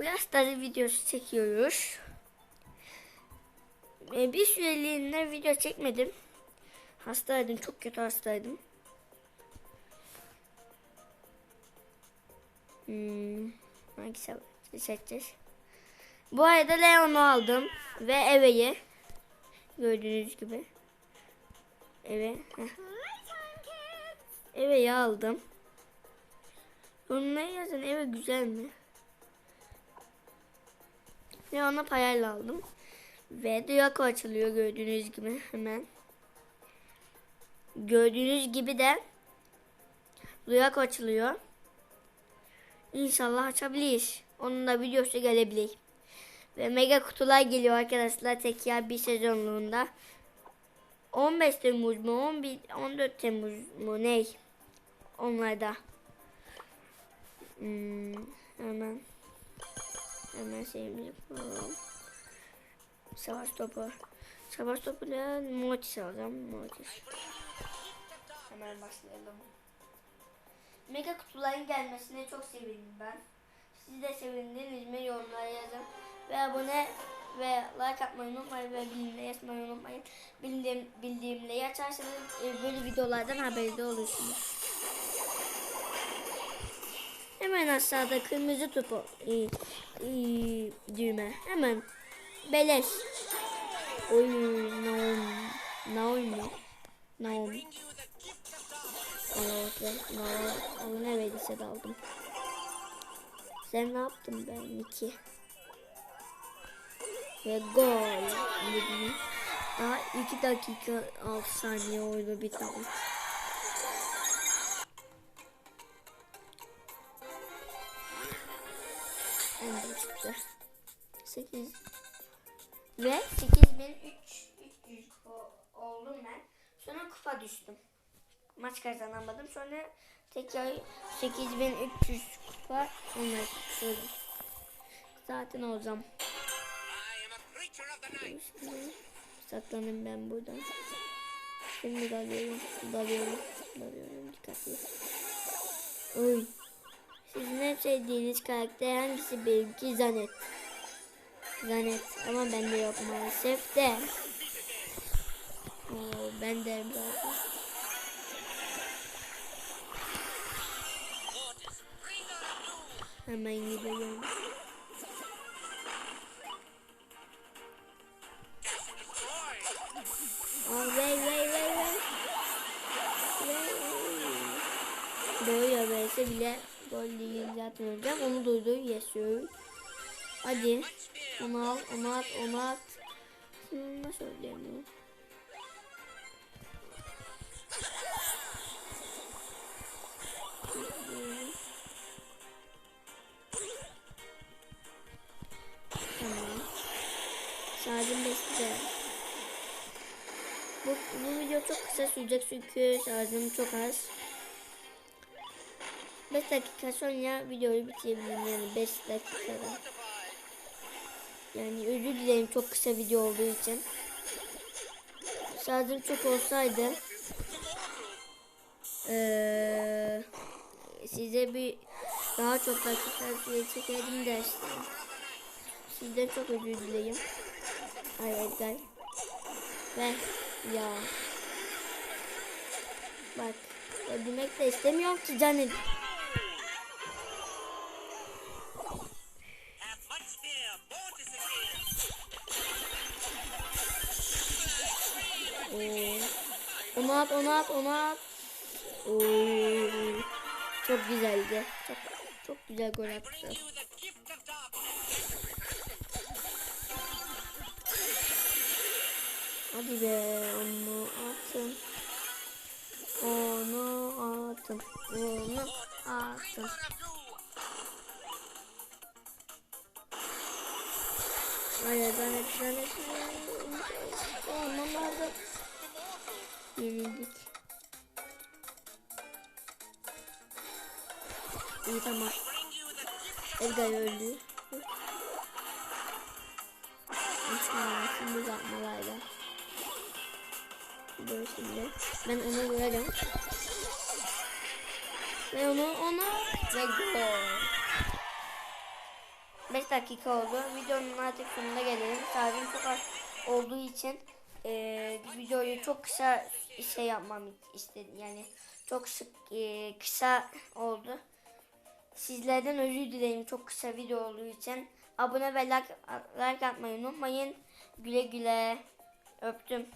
biraz tarzı videosu çekiyoruz. Ee, bir süreliğine video çekmedim. Hastaydım, çok kötü hastaydım. Hmm, hangisi seçeceğiz? Bu arada Leon'u aldım ve Eve'yi. Gördüğünüz gibi. Eve. heh. Eve'yi aldım. Yorumlara yazın eve güzel mi? Leon'u parayla aldım. Ve Draco açılıyor gördüğünüz gibi hemen. Gördüğünüz gibi de Draco açılıyor. İnşallah açabiliriz. Onun da videosu gelebilir. Ve mega kutular geliyor arkadaşlar tekrar bir sezonluğunda. 15 Temmuz mu 11 14 Temmuz mu ne? Onlarda. Hmm, hemen hemen şeyimizi kuralım. Savaş topu. Savaş topuyla Mortis alacağım. Mortis. Hemen başlayalım. Mega kutuların gelmesine çok sevindim ben. Siz de sevindiniz mi yorumlara yazın. Ve abone ve like atmayı unutmayın ve bildirimleri yazmayı unutmayın. Bildirim, bildirimleri açarsanız e, böyle videolardan haberdar olursunuz. Hemen aşağıda kırmızı topu e, e, düğme. Hemen beleş. Oy Naomi. Naomi. Naomi. Evet, Naomi. Ne verdiyse de aldım. Sen ne yaptın ben iki. Ve gol. Daha 2 dakika 6 saniye oyunu bitmiş. Ender çıktı. 8 ve 8300 oldum ben. Sonra kupa düştüm. Maç kazanamadım. Sonra tekrar 8300 kupa onları tutuyorum. Zaten olacağım. Saklanayım ben buradan. Şimdi dalıyorum, dalıyorum, dalıyorum. Dikkatli. Oy. Sizin en sevdiğiniz karakter hangisi benimki? Zanet. Zanet ama bende yok maalesef de. Oo, ben de zaten. Hemen gidiyorum. Aa, vey vey vey vey. Böyle verse bile gol değil zaten öleceğim. Onu duydu. Yes Hadi. Onu al, onu at, onu at. Şimdi nasıl öleceğim bunu? Tamam. Şarjım beşte. Bu, bu video çok kısa sürecek çünkü şarjım çok az. 5 dakika sonra videoyu bitirebilirim yani 5 dakikada. Yani özür dilerim çok kısa video olduğu için. Şarjım çok olsaydı ee, size bir daha çok dakika süre çekerdim de işte. Sizden çok özür dileyim. Ay Edgar. Ve ya. Bak. Öldürmek de istemiyorum ki canım. Oo. Onu at, onu at, onu at. Oo. Çok güzeldi. Çok çok güzel gol attı. Hadi be onu atın. Onu atın. Onu atın. Hayır ben hep ben hep Olmam lazım. Yenildik. İyi tamam. Edgar öldü. Şimdi uzatmalarla. Böyle şimdi. Ben onu vurarım. Ve onu ona ve gol. 15 dakika oldu. Videonun artık sonuna gelelim. Şarjım çok az olduğu için e, videoyu çok kısa şey yapmam istedim. Yani çok sık e, kısa oldu. Sizlerden özür dilerim çok kısa video olduğu için. Abone ve like, like atmayı unutmayın. Güle güle. Öptüm.